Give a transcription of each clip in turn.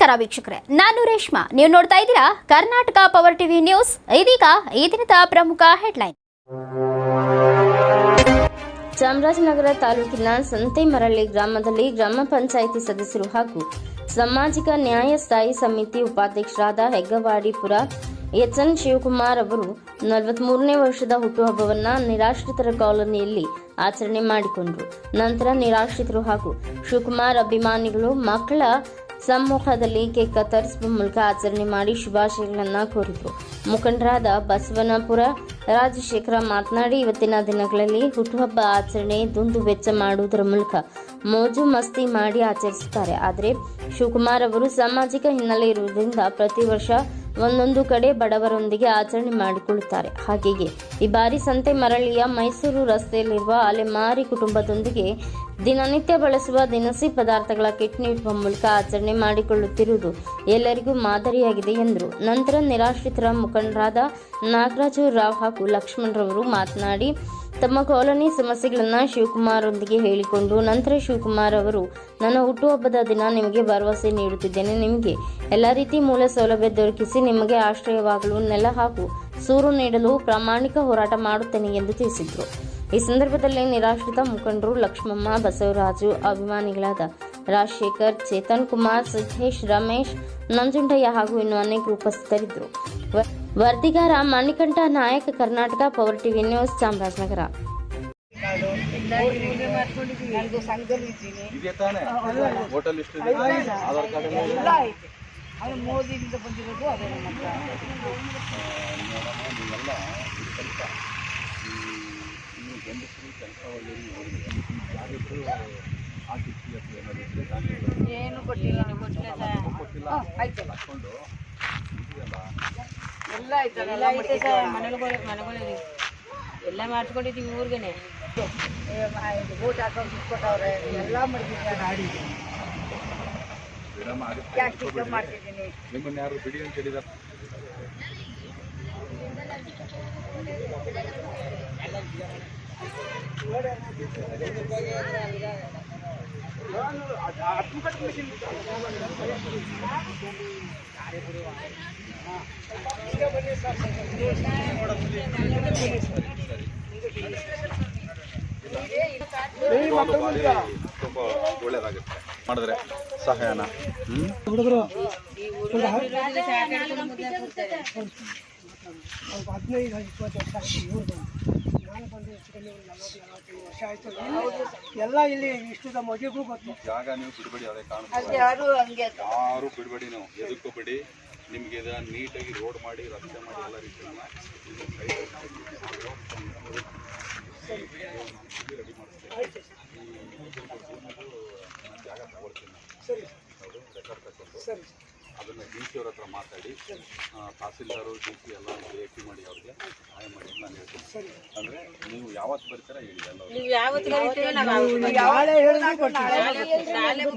ನಮಸ್ಕಾರ ವೀಕ್ಷಕರೇ, ನಾನು ರೇಷ್ಮಾ. ನೀವು ನೋಡ್ತಾ ಇದ್ದೀರಾ ಕರ್ನಾಟಕ ಪವರ್ ಟಿವಿ ನ್ಯೂಸ್ ಇದೀಗ ಈ ದಿನದ ಪ್ರಮುಖ ಹೆಡ್ಲೈನ್ ಚಾಮರಾಜನಗರ ತಾಲೂಕಿನ ಸಂತೆಮರಳ್ಳಿ ಗ್ರಾಮದಲ್ಲಿ ಗ್ರಾಮ ಪಂಚಾಯಿತಿ ಸದಸ್ಯರು ಹಾಗೂ ಸಾಮಾಜಿಕ ನ್ಯಾಯ ಸ್ಥಾಯಿ ಸಮಿತಿ ಉಪಾಧ್ಯಕ್ಷರಾದ ಹೆಗ್ಗವಾಡಿಪುರ ಎಚ್ಎನ್ ಶಿವಕುಮಾರ್ ಅವರು ನಲವತ್ಮೂರನೇ ವರ್ಷದ ಹುಟ್ಟುಹಬ್ಬವನ್ನ ನಿರಾಶ್ರಿತರ ಕಾಲೋನಿಯಲ್ಲಿ ಆಚರಣೆ ಮಾಡಿಕೊಂಡರು. ನಂತರ ನಿರಾಶ್ರಿತರು ಹಾಗೂ ಶಿವಕುಮಾರ್ ಅಭಿಮಾನಿಗಳು ಮಕ್ಕಳ ಸಮ್ಮುಖದಲ್ಲಿ ಕೇಕ್ ಕತ್ತರಿಸುವ ಮೂಲಕ ಆಚರಣೆ ಮಾಡಿ ಶುಭಾಶಯಗಳನ್ನು ಕೋರಿದರು. ಮುಖಂಡರಾದ ಬಸವನಪುರ ರಾಜಶೇಖರ ಮಾತನಾಡಿ, ಇವತ್ತಿನ ದಿನಗಳಲ್ಲಿ ಹುಟ್ಟುಹಬ್ಬ ಆಚರಣೆ ದುಂದು ವೆಚ್ಚ ಮಾಡುವುದರ ಮೂಲಕ ಮೋಜು ಮಸ್ತಿ ಮಾಡಿ ಆಚರಿಸುತ್ತಾರೆ. ಆದರೆ ಶಿವಕುಮಾರ್ ಅವರು ಸಾಮಾಜಿಕ ಹಿನ್ನೆಲೆ ಇರುವುದರಿಂದ ಪ್ರತಿ ವರ್ಷ ಒಂದೊಂದು ಕಡೆ ಬಡವರೊಂದಿಗೆ ಆಚರಣೆ ಮಾಡಿಕೊಳ್ಳುತ್ತಾರೆ. ಹಾಗೆಯೇ ಈ ಬಾರಿ ಸಂತೆ ಮರಳಿಯ ಮೈಸೂರು ರಸ್ತೆಯಲ್ಲಿರುವ ಅಲೆಮಾರಿ ಕುಟುಂಬದೊಂದಿಗೆ ದಿನನಿತ್ಯ ಬಳಸುವ ದಿನಸಿ ಪದಾರ್ಥಗಳ ಕಿಟ್ ನೀಡುವ ಮೂಲಕ ಆಚರಣೆ ಮಾಡಿಕೊಳ್ಳುತ್ತಿರುವುದು ಎಲ್ಲರಿಗೂ ಮಾದರಿಯಾಗಿದೆ ಎಂದರು. ನಂತರ ನಿರಾಶ್ರಿತರ ಮುಖಂಡರಾದ ನಾಗರಾಜು ರಾವ್ ಹಾಗೂ ಲಕ್ಷ್ಮಣರವರು ಮಾತನಾಡಿ ತಮ್ಮ ಕಾಲೋನಿ ಸಮಸ್ಯೆಗಳನ್ನು ಶಿವಕುಮಾರ್ ಒಂದಿಗೆ ಹೇಳಿಕೊಂಡು ನಂತರ ಶಿವಕುಮಾರ್ ಅವರು, ನನ್ನ ಹುಟ್ಟುಹಬ್ಬದ ದಿನ ನಿಮಗೆ ಭರವಸೆ ನೀಡುತ್ತಿದ್ದೇನೆ. ನಿಮಗೆ ಎಲ್ಲ ರೀತಿ ಮೂಲ ಸೌಲಭ್ಯ ದೊರಕಿಸಿ ನಿಮಗೆ ಆಶ್ರಯವಾಗಲು, ನೆಲ ಹಾಗೂ ಸೂರು ನೀಡಲು ಪ್ರಾಮಾಣಿಕ ಹೋರಾಟ ಮಾಡುತ್ತೇನೆ ಎಂದು ತಿಳಿಸಿದರು. ಈ ಸಂದರ್ಭದಲ್ಲಿ ನಿರಾಶ್ರಿತ ಮುಖಂಡರು ಲಕ್ಷ್ಮಮ್ಮ, ಬಸವರಾಜು ಅಭಿಮಾನಿಗಳಾದ ರಾಜಶೇಖರ್ ಚೇತನ್ ಕುಮಾರ್ ಸಿದ್ದೇಶ್ ರಮೇಶ್ ನಂಜುಂಡಯ್ಯ ಹಾಗೂ ಇನ್ನು ಅನೇಕರು ಉಪಸ್ಥಿತರಿದ್ದರು. ವ- ವರದಿಗಾರ Manikantha Nayaka Karnataka power TV news Chamarajanagar. ಅದು ಮೋದಿಯಿಂದ ಬಂದಿರೋದು ಅದೇ ನಮ್ಮ ನೀವೆಲ್ಲ ಇದು ಈ ಇನ್ನು ಗಂಡಸರು ಏನು ಕೊಟ್ಟಿಲ್ಲ ಕೊಟ್ಟಿಲ್ಲ. ಹಾಕೊಂಡು ಎಲ್ಲ ಐತಲ್ಲ ಎಲ್ಲ ಐತೆ ಸರ್ ಮನೆಗಳು ಮನೆಗಳು ಎಲ್ಲ ಮಾಡಿಸ್ಕೊಂಡಿದ್ದೀವಿ ಊರಿಗೆನೆ. ಊಟ ಹಾಕೊಂಡು ಬಿಟ್ಕೊಟ್ಟವ್ರೆ ಎಲ್ಲ ಪ್ಲಾಸ್ಟಿಕ್ ಮಾಡ್ತಿದ್ದೀನಿ. ನಿಮ್ಮನ್ನ ಯಾರು ಬಿಡಿ ಅಂತ ಹೇಳಿದ ತುಂಬ ಒಳ್ಳೇದಾಗುತ್ತೆ ಮಾಡಿದ್ರೆ ಸಹಾಯನ. ಹ್ಞೂ ಹದಿನೈದು ಇಪ್ಪತ್ತು ನಾನು ಬಂದು ಹೆಚ್ಚು ಕಮ್ಮಿ ಒಂದು ನಲವತ್ತು ನಲವತ್ತೈದು ವರ್ಷ ಆಯಿತು. ಎಲ್ಲ ಇಲ್ಲಿ ಇಷ್ಟದ ಮದುವೆಗೂ ಗೊತ್ತು. ಜಾಗ ನೀವು ಬಿಡಬೇಡಿ ಅದೇ ಕಾರಣ ಯಾರು ಹಂಗೆ ಯಾರು ಬಿಡಬೇಡಿ ನೀವು. ಎದಕ್ಕೂ ಬಿಡಿ. ನಿಮಗೆ ಇದು ನೀಟಾಗಿ ರೋಡ್ ಮಾಡಿ ರಸ್ತೆ ಮಾಡಿ ಎಲ್ಲ ರೀತಿ ಜಾಗ ತಗೊಳ್ತೀನಿ ಸರಿ. ರೆಕಾರ್ಡ್ ತಗೊಂಡು ಸರಿ ಅದನ್ನು ಡಿ ಸಿ ಅವ್ರ ಹತ್ರ ಮಾತಾಡಿ. ತಹಸೀಲ್ದಾರು ಡಿ ಸಿ ಎಲ್ಲ ಭೇಟಿ ಮಾಡಿ ಅವ್ರಿಗೆ. ಸಹಾಯ ಸರಿ ಅಂದರೆ ನೀವು ಯಾವತ್ತು ಬರ್ತೀರಾ ಹೇಳಿ ಎಲ್ಲ ನೀವು ಯಾವತ್ತು ಕರೀತೀರೋ ನಾವು ನಾಳೆ ಹೇಳಿದ್ರೆ ಬರ್ತೀವಿ.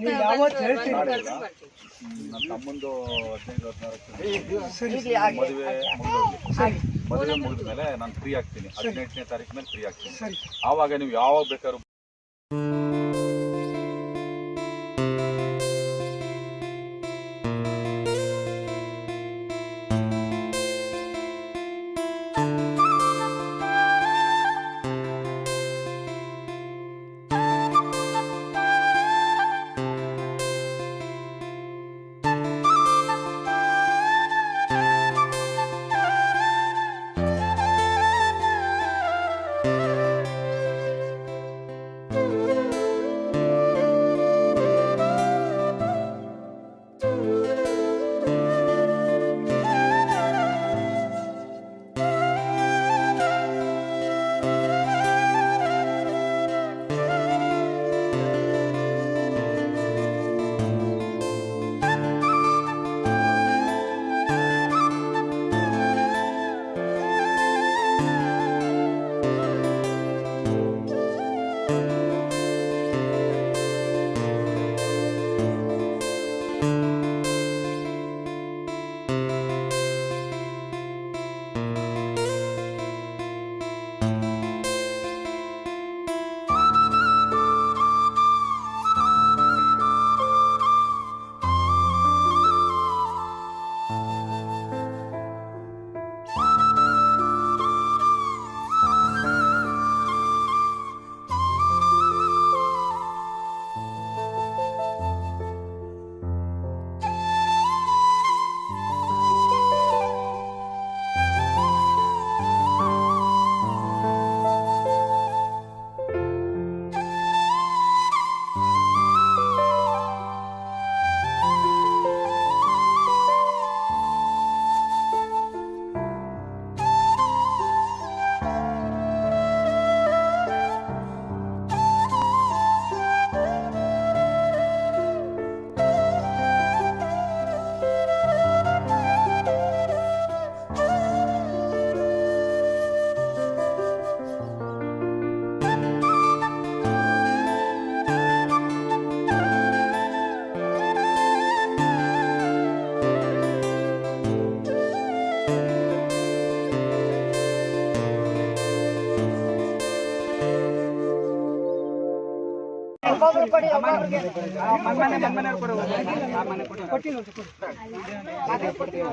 ನೀವು ಯಾವತ್ತು ಹೇಳ್ತೀರಿ ನನ್ನ ತಮ್ಮಂದು ಹದಿನೈದು ಹದಿನಾರು ಮದುವೆ ಸರಿ. ಮದುವೆ ಮುಗಿದ ಮೇಲೆ ನಾನು ಫ್ರೀ ಆಗ್ತೀನಿ. ಹದಿನೆಂಟನೇ ತಾರೀಕು ಮೇಲೆ ಫ್ರೀ ಆಗ್ತೀನಿ. ಸರಿ. ಆವಾಗ ನೀವು ಯಾವಾಗ ಬೇಕಾದ್ರೂ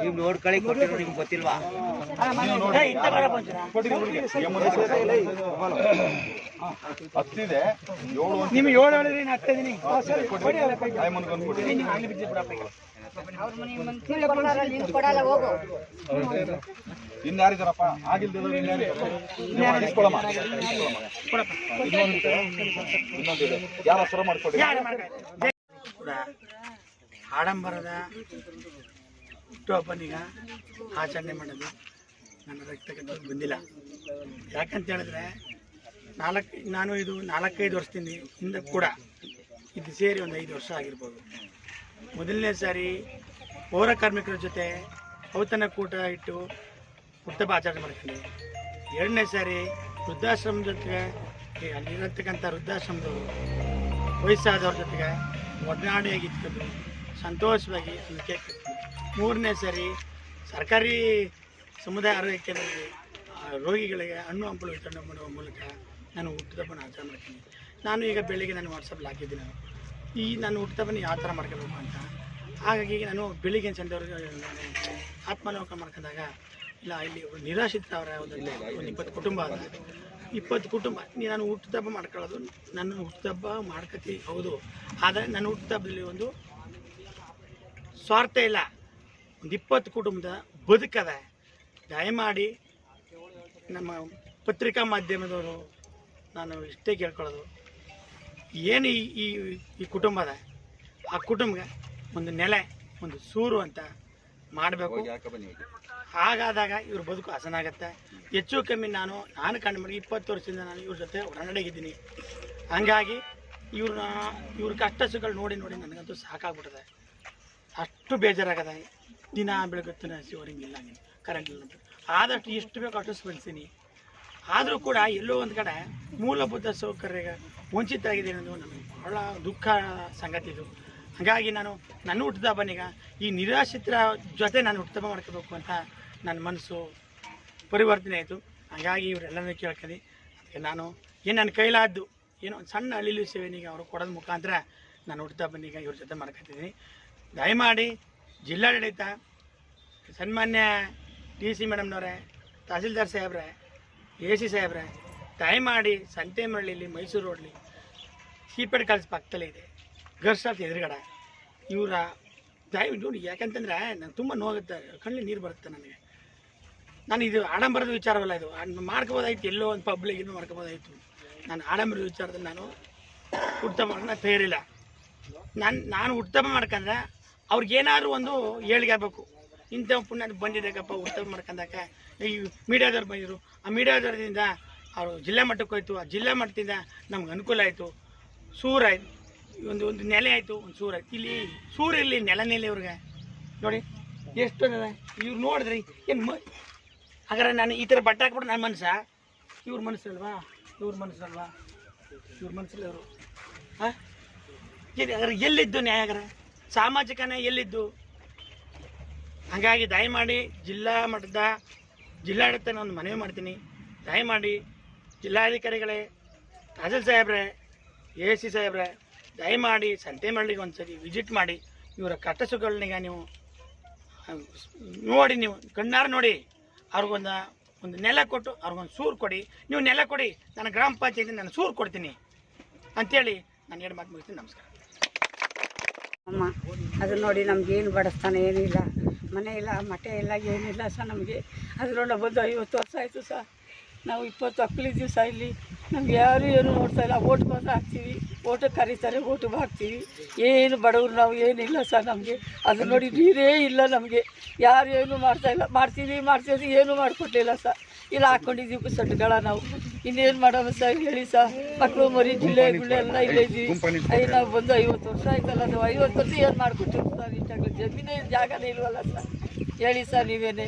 ನೀವು ನೋಡ್ಕೊಳ್ಳಿ ಕೊಟ್ಟಿರೋ ನಿಮ್ಗೆ ಗೊತ್ತಿಲ್ವಾ ಹತ್ತಿದೆ. ಏಳು ನಿಮ್ಗೆ ಏಳು ಹೇಳಿದ್ರೆ ನಾನು ಒಂದು ಕೊಡಿ. ಇನ್ಯಾರಿದಾರಪ್ಪ ಆಗಿಲ್ದಿಲ್ಲ ಇನ್ಯಾರಿದಾರೆ ಇಸ್ಕೊಳಮ್ಮ. ಇನ್ನೊಂದಿದೆ ಇನ್ನೊಂದಿದೆ. ಯಾರ ಹೆಸರು ಮಾಡ್ಕೊಡಿ ಕೂಡ ಆಡಂಬರದ ಹುಟ್ಟುಹಬ್ಬನೀಗ ಆಚರಣೆ ಮಾಡೋದು ನನ್ನ ರಕ್ತಕ್ಕೆ ಬಂದಿಲ್ಲ. ಯಾಕಂತ ಹೇಳಿದ್ರೆ ನಾಲ್ಕು ನಾನು ಇದು ನಾಲ್ಕೈದು ವರ್ಷದಿಂದ ಹಿಂದೆ ಕೂಡ ಇದು ಸೇರಿ ಒಂದು ಐದು ವರ್ಷ ಆಗಿರ್ಬೋದು. ಮೊದಲನೇ ಸಾರಿ ಪೌರ ಕಾರ್ಮಿಕರ ಜೊತೆ ಔತಣ ಕೂಟ ಇಟ್ಟು ಹುಟ್ಟುಹಬ್ಬ ಆಚರಣೆ ಮಾಡ್ತೀನಿ. ಎರಡನೇ ಸಾರಿ ವೃದ್ಧಾಶ್ರಮದ ಜೊತೆಗೆ ಅಲ್ಲಿರತಕ್ಕಂಥ ವೃದ್ಧಾಶ್ರಮದವರು ವಯಸ್ಸಾದವ್ರ ಜೊತೆಗೆ ಒಡನಾಡಿಯಾಗಿ ಇಟ್ಕೊಂಡು ಸಂತೋಷವಾಗಿ ಕೇಕ್ ಮೂರನೇ ಸಾರಿ ಸರ್ಕಾರಿ ಸಮುದಾಯ ಆರೋಗ್ಯ ಕೇಂದ್ರದಲ್ಲಿ ರೋಗಿಗಳಿಗೆ ಹಣ್ಣು ಹಂಪಲು ವಿತರಣೆ ಮಾಡುವ ಮೂಲಕ ನಾನು ಹುಟ್ಟಿದಬ್ಬನ ಆಚರಣೆ ಮಾಡ್ತೀನಿ. ನಾನು ಈಗ ಬೆಳಿಗ್ಗೆ ನಾನು ವಾಟ್ಸಪ್ಪಲ್ಲಿ ಹಾಕಿದ್ದೀನಿ ನಾನು. ಈ ನಾನು ಹುಟ್ಟಿದಬ್ಬನ ಯಾವ ಥರ ಮಾಡ್ಕೋಬೇಕು ಅಂತ. ಹಾಗಾಗಿ ನಾನು ಬೆಳಿಗ್ಗೆ ಸಂಜೆವರೆಗೆ ನಾನು ಮಾಡ್ಕೊಂಡಾಗ ಇಲ್ಲ ಇಲ್ಲಿ ನಿರಾಶಿತ ನಿರಾಶ್ರಿತ ಅವರ ಒಂದು ಒಂದು ಇಪ್ಪತ್ತು ಕುಟುಂಬ ಅದ ಇಪ್ಪತ್ತು ಕುಟುಂಬ ನೀ- ನಾನು ಹುಟ್ಟಿದಬ್ಬ ಮಾಡ್ಕೊಳ್ಳೋದು ನನ್ನ ಹುಟ್ಟಿದಬ್ಬ ಮಾಡ್ಕತಿ ಹೌದು. ಆದರೆ ನನ್ನ ಹುಟ್ಟಿದಬ್ಬದಲ್ಲಿ ಒಂದು ಸ್ವಾರ್ಥ ಇಲ್ಲ. ಒಂದು ಇಪ್ಪತ್ತು ಕುಟುಂಬದ ಬದುಕದ. ದಯಮಾಡಿ ನಮ್ಮ ಪತ್ರಿಕಾ ಮಾಧ್ಯಮದವರು ನಾನು ಇಷ್ಟೇ ಕೇಳ್ಕೊಳ್ಳೋದು. ಏನು ಈ ಈ ಕುಟುಂಬದ ಆ ಕುಟುಂಬಕ್ಕೆ ಒಂದು ನೆಲೆ ಒಂದು ಸೂರು ಅಂತ ಮಾಡಬೇಕು. ಹಾಗಾದಾಗ ಇವ್ರ ಬದುಕು ಹಸನಾಗತ್ತೆ. ಹೆಚ್ಚು ಕಮ್ಮಿ ನಾನು ನಾನು ಕಂಡು ಮಾಡಿ ಇಪ್ಪತ್ತು ವರ್ಷದಿಂದ ನಾನು ಇವ್ರ ಜೊತೆ ಒಡನಾಡಿಗಿದ್ದೀನಿ ಹಂಗಾಗಿ ಇವ್ರನ್ನ ಇವ್ರ ಕಷ್ಟ ಸುಖಗಳು ನೋಡಿ ನೋಡಿ ನನಗಂತೂ ಸಾಕಾಗ್ಬಿಟ್ಟದೆ. ಅಷ್ಟು ಬೇಜಾರಾಗದ ದಿನ ಬೆಳಗ್ಗೆ ಇಲ್ಲ ಕರೆಂಟ್ ಇಲ್ಲ ಆದಷ್ಟು ಎಷ್ಟು ಬೇಕು ಅಷ್ಟು ಸ್ಪಂದಿಸ್ತೀನಿ. ಆದರೂ ಕೂಡ ಎಲ್ಲೋ ಒಂದು ಕಡೆ ಮೂಲಭೂತ ಸೌಕರ್ಯ ವಂಚಿತರಾಗಿದೆ ಅನ್ನೋದು ನನಗೆ ಬಹಳ ದುಃಖ ಸಂಗತಿ ಇದು. ಹಾಗಾಗಿ ನಾನು ನನ್ನ ಹುಟ್ಟಿದಬ್ಬನೀಗ ಈ ನಿರಾಶ್ರಿತರ ಜೊತೆ ನಾನು ಹುಟ್ಟುಹಬ್ಬ ಮಾಡ್ಕೋಬೇಕು ಅಂತ ನನ್ನ ಮನಸ್ಸು ಪರಿವರ್ತನೆ ಆಯಿತು. ಹಾಗಾಗಿ ಇವರೆಲ್ಲನೂ ಕೇಳ್ಕೊಂಡು ಅದಕ್ಕೆ ನಾನು ಏನು ನನ್ನ ಕೈಲಾದ್ದು ಏನೋ ಒಂದು ಸಣ್ಣ ಅಳಿಲು ಸೇವೆನಿಗೆ ಅವರು ಕೊಡೋದ ಮುಖಾಂತರ ನಾನು ಹುಟ್ಟಿದಬ್ಬನೀಗ ಇವ್ರ ಜೊತೆ ಮಾಡ್ಕೊತಿದ್ದೀನಿ. ದಯಮಾಡಿ ಜಿಲ್ಲಾಡಳಿತ ಸನ್ಮಾನ್ಯ ಟಿ ಸಿ ಮೇಡಮ್ನವರೇ, ತಹಸೀಲ್ದಾರ್ ಸಾಹೇಬ್ರೆ ಎ ಸಿ ಸಾಹೇಬ್ರೆ, ದಯಮಾಡಿ ಸಂತೆಮಳ್ಳಿಲಿ ಮೈಸೂರು ರೋಡ್ಲಿ ಸೀಪೆಡ್ ಕಾಲೇಜ್ ಪಕ್ಕದಲ್ಲೇ ಇದೆ. ಗರ್ಸಾಫ್ ಎದುರುಗಡೆ. ಇವರ ದಯವಿಟ್ಟು ನೋಡಿ, ಯಾಕಂತಂದರೆ ನಾನು ತುಂಬ ನೋಗುತ್ತೆ ಕಣ್ಣಲ್ಲಿ ನೀರು ಬರುತ್ತೆ ನನಗೆ. ನಾನು ಇದು ಆಡಂಬರದ ವಿಚಾರವಲ್ಲ ಇದು. ಮಾಡ್ಕೋಬೋದಾಯ್ತು, ಎಲ್ಲೋ ಒಂದು ಪಬ್ಲಿಕ್ ಇನ್ನೂ ಮಾಡ್ಕೋಬೋದಾಯ್ತು. ನಾನು ಆಡಂಬರದ ವಿಚಾರದಲ್ಲಿ ನಾನು ಉತ್ತಮ ಮಾಡೋಣ ತಯಾರಿಲ್ಲ. ನಾನು ನಾನು ಉತ್ತಮ ಮಾಡ್ಕಂದ್ರೆ ಅವ್ರಿಗೇನಾದ್ರು ಒಂದು ಏಳಿಗೆ ಆಗಬೇಕು. ಇಂಥ ಪುಣ್ಯ ಬಂದಿದ್ದಕ್ಕಪ್ಪ ಉತ್ತರ ಮಾಡ್ಕೊಂಡಾಕ ಈ ಮೀಡಿಯಾದವ್ರು ಬಂದಿದ್ರು. ಆ ಮೀಡಿಯಾದವ್ರದಿಂದ ಅವರು ಜಿಲ್ಲಾ ಮಟ್ಟಕ್ಕೆ ಹೋಯ್ತು. ಆ ಜಿಲ್ಲಾ ಮಟ್ಟದಿಂದ ನಮ್ಗೆ ಅನುಕೂಲ ಆಯಿತು. ಸೂರಾಯ್ತು. ಒಂದು ಒಂದು ನೆಲೆ ಆಯಿತು, ಒಂದು ಸೂರಾಯ್ತು. ಇಲ್ಲಿ ಸೂರಿಲ್ಲಿ ನೆಲ ನೆಲೆ ಇವ್ರಿಗೆ. ನೋಡಿ, ಎಷ್ಟು ಇವ್ರು ನೋಡಿದ್ರಿ ಏನು ಮ ಹಾಗಾದ್ರೆ ನಾನು ಈ ಥರ ಬಟ್ಟೆ ಹಾಕ್ಬಿಟ್ಟು ನನ್ನ ಮನಸ್ಸ? ಇವ್ರ ಮನಸ್ಸಲ್ವಾ? ಇವ್ರ ಮನಸ್ಸಲ್ವಾ? ಇವ್ರ ಮನಸ್ಸಲ್ಲಿ ಅವರು ಹಾಂ ಎಲ್ಲಿದ್ದು ನ್ಯಾಯಾಗಾರ ಸಾಮಾಜಿಕ ನ್ಯಾಯ ಎಲ್ಲಿದ್ದು? ಹಾಗಾಗಿ ದಯಮಾಡಿ ಜಿಲ್ಲಾ ಮಟ್ಟದ ಜಿಲ್ಲಾಡಳಿತ ಒಂದು ಮನವಿ ಮಾಡ್ತೀನಿ. ದಯಮಾಡಿ ಜಿಲ್ಲಾಧಿಕಾರಿಗಳೇ, ತಹಸೀಲ್ ಸಾಹೇಬ್ರೆ, ಎ ಸಿ ಸಾಹೇಬ್ರೆ, ದಯಮಾಡಿ ಸಂತೆಮಳ್ಳಿಗೆ ಒಂದು ಸರಿ ವಿಸಿಟ್ ಮಾಡಿ. ಇವರ ಕಟ್ಟಸುಗಳನ್ನೀಗ ನೀವು, ನೋಡಿ ನೀವು, ಕಣ್ಣಾರು ನೋಡಿ. ಅವ್ರಿಗೊಂದು ಒಂದು ನೆಲ ಕೊಟ್ಟು, ಅವ್ರಿಗೊಂದು ಸೂರು ಕೊಡಿ. ನೀವು ನೆಲ ಕೊಡಿ ನಾನು ಗ್ರಾಮ ಪಂಚಾಯತಿ ನಾನು ಸೂರು ಕೊಡ್ತೀನಿ. ಅಂತೇಳಿ ನಾನು ಎರಡು ಮಾತು ಮುಗಿಸ್ತೀನಿ. ನಮಸ್ಕಾರ. ಅಮ್ಮ, ಅದು ನೋಡಿ ನಮ್ಗೆ ಏನು ಬಡಿಸ್ತಾನೆ ಏನಿಲ್ಲ. ಮನೆ ಇಲ್ಲ ಮಠೆ ಇಲ್ಲ ಏನಿಲ್ಲ ಸಹ ನಮಗೆ. ಅದರೊಳ ಬಂದು ಐವತ್ತು ವರ್ಷ ಆಯಿತು ಸಹ ನಾವು ಇಪ್ಪತ್ತು ಮಕ್ಕಳಿದ್ದೀವಿ ಸಹ ಇಲ್ಲಿ. ನಮ್ಗೆ ಯಾರು ಏನು ನೋಡ್ತಾ ಇಲ್ಲ. ಓಟ್ ಬಂದು ಹಾಕ್ತೀವಿ. ಓಟು ಕರೀತಾರೆ, ಓಟು ಹಾಕ್ತೀವಿ ಏನು ಬಡವರು ನಾವು ಏನಿಲ್ಲ ಸರ್ ನಮಗೆ. ಅದು ನೋಡಿ ನೀರೇ ಇಲ್ಲ ನಮಗೆ. ಯಾರು ಏನು ಮಾಡ್ತಾ ಇಲ್ಲ. ಮಾಡ್ತೀವಿ ಮಾಡ್ತೀವಿ ಏನು ಮಾಡಿಕೊಟ್ಟಿಲ್ಲ ಸರ್. ಇಲ್ಲ ಹಾಕ್ಕೊಂಡಿದ್ದೀವಿ ಸಡ್ಗಳ ನಾವು. ಇನ್ನೇನು ಮಾಡೋದು ಸರ್ ಹೇಳಿ ಸರ್. ಮಕ್ಕಳು ಮರಿ ಜಿಲ್ಲೆ ಗುಳ್ಳೆ ಎಲ್ಲ ಇಲ್ಲೇ ಇದ್ದೀವಿ. ಐ ನಾವು ಬಂದು ಐವತ್ತು ವರ್ಷ ಆಯ್ತಲ್ಲ ನಾವು ಐವತ್ತು ವರ್ಷ ಏನು ಮಾಡಿಕೊಟ್ಟಿವಿ ಸರ್ ಇಷ್ಟಾಗಲಿ ಜಮೀನೇ ಜಾಗನೇ ಇಲ್ವಲ್ಲ ಸರ್. ಹೇಳಿ ಸರ್ ನೀವೇನೆ.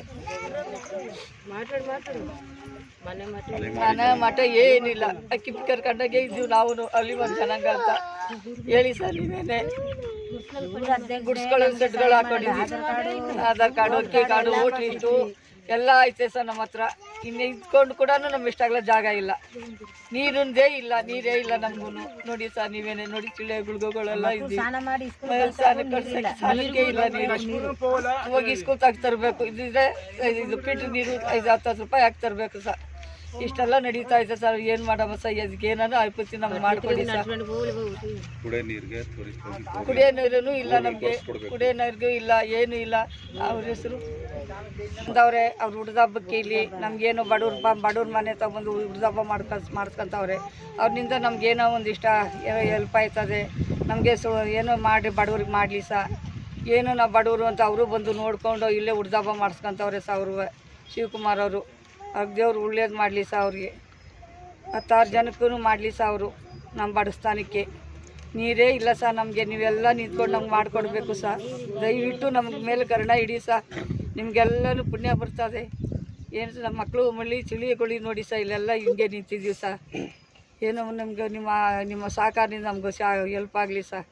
ಮನೆ ಮಠ ಏನಿಲ್ಲ. ಅಕ್ಕಿ ಕರ್ಕೊಂಡಾಗೆ ಇದ್ದೀವಿ ನಾವು ಅಲ್ಲಿ ಒಂದು ಜನಾಂಗ ಅಂತ. ಹೇಳಿ ಸರ್ ನೀವೇನೆ. ಗುಡ್ಸ್ಗಳು ಸೆಟ್ಗಳು ಹಾಕೊಂಡಿದ್ದೀವಿ. ಆಧಾರ್ ಕಾರ್ಡು. ಅಕ್ಕಿ ಕಾರ್ಡು ಓಟ್ ಇಟ್ಟು ಎಲ್ಲ ಐತೆ ಸರ್ ನಮ್ಮ ಹತ್ರ. ಇನ್ನು ಇದ್ಕೊಂಡು ಕೂಡ ನಮ್ಗೆ ಇಷ್ಟಾಗಲ್ಲ ಜಾಗ ಇಲ್ಲ. ನೀರಿಂದೇ ಇಲ್ಲ ನೀರೇ ಇಲ್ಲ ನಮಗೂ ನೋಡಿ ಸರ್ ನೀವೇನೆ ನೋಡಿ ಚಿಳೆ ಗುಳ್ಗೋಗಳೆಲ್ಲ ಇಲ್ಲ. ನೀರು ಹೋಗಿ ಸ್ಕೂಲ್ ತಾಗಿ ತರಬೇಕು. ಇದಿದ್ರೆ ಇದು ಫಿಲ್ಟ್ರ್ ನೀರು ಐದು ಹತ್ತು ಹತ್ತು ರೂಪಾಯಿ ಹಾಕಿ ತರಬೇಕು ಸರ್. ಇಷ್ಟೆಲ್ಲ ನಡೀತಾ ಇದೆ ಸರ್. ಏನು ಮಾಡಮ್ಮ ಸರ್? ಇದಕ್ಕೆ ಏನಾದ್ರು ಅಲ್ಪತಿ ನಮ್ಗೆ ಮಾಡಿಕೊಡಿ ಸರ್. ಕುಡಿಯೋ ನೀರು ಇಲ್ಲ ನಮಗೆ. ಕುಡಿಯೋ ನೀರಿಗೂ ಇಲ್ಲ ಏನೂ ಇಲ್ಲ. ಅವ್ರ ಹೆಸರು ಅಂದವ್ರೆ ಅವ್ರು ಹುಡ್ದ ಹಬ್ಬಕ್ಕೆ ಇಲ್ಲಿ ನಮ್ಗೇನು ಬಡವ್ರ ಬ ಬಡವ್ರ ಮನೆ ತಗೊಂಡು ಹುಡ್ದ ಹಬ್ಬ ಮಾಡ್ಕ ಮಾಡ್ಸ್ಕೊಂತವ್ರೆ. ಅವ್ರಿಂದ ನಮ್ಗೇನೋ ಒಂದಿಷ್ಟ ಇಷ್ಟ ಹೆಲ್ಪ್ ಆಯ್ತದೆ. ನಮಗೆ ಸೊ ಏನೋ ಮಾಡಿ ಬಡವ್ರಿಗೆ ಮಾಡಲಿ ಸಾ. ಏನು ನಾವು ಬಡವರು ಅಂತ ಅವರು ಬಂದು ನೋಡ್ಕೊಂಡು ಇಲ್ಲೇ ಹುಡ್ದ ಹಬ್ಬ ಮಾಡಿಸ್ಕೊಂತವ್ರೆ ಸಹ ಅವರು ಶಿವಕುಮಾರ್ ಅವರು. ಅವ್ರಿಗೆ ದೇವ್ರು ಒಳ್ಳೇದು ಮಾಡಲಿ ಸಹ ಅವ್ರಿಗೆ. ಹತ್ತಾರು ಜನಕ್ಕೂ ಮಾಡಲಿ ಸಹ ಅವರು ನಮ್ಮ ಬಡಸ್ತಾನಕ್ಕೆ. ನೀರೇ ಇಲ್ಲ ಸಹ ನಮಗೆ, ನೀವೆಲ್ಲ ನಿಂತ್ಕೊಂಡು ನಮ್ಗೆ ಮಾಡಿಕೊಡ್ಬೇಕು ಸಹ ದಯವಿಟ್ಟು ನಮ್ಗೆ ಮೇಲೆ ಕರ್ಣ ಇಡಿ ಸಹ ನಿಮಗೆಲ್ಲನೂ ಪುಣ್ಯ ಬರ್ತದೆ. ಏನು ನಮ್ಮ ಮಕ್ಕಳು ಮಳ್ಳಿ ಚಿಳಿಗೊಳಿ ನೋಡಿ ಸಹ ಇಲ್ಲೆಲ್ಲ ಹಿಂಗೆ ನಿಂತಿದ್ದೀವಿ ಸಹ ಏನೋ ನಮ್ಗೆ ನಿಮ್ಮ ನಿಮ್ಮ ಸಹಕಾರದಿಂದ ನಮ್ಗೆ ಸಹ ಹೆಲ್ಪ್ ಆಗಲಿ ಸಹ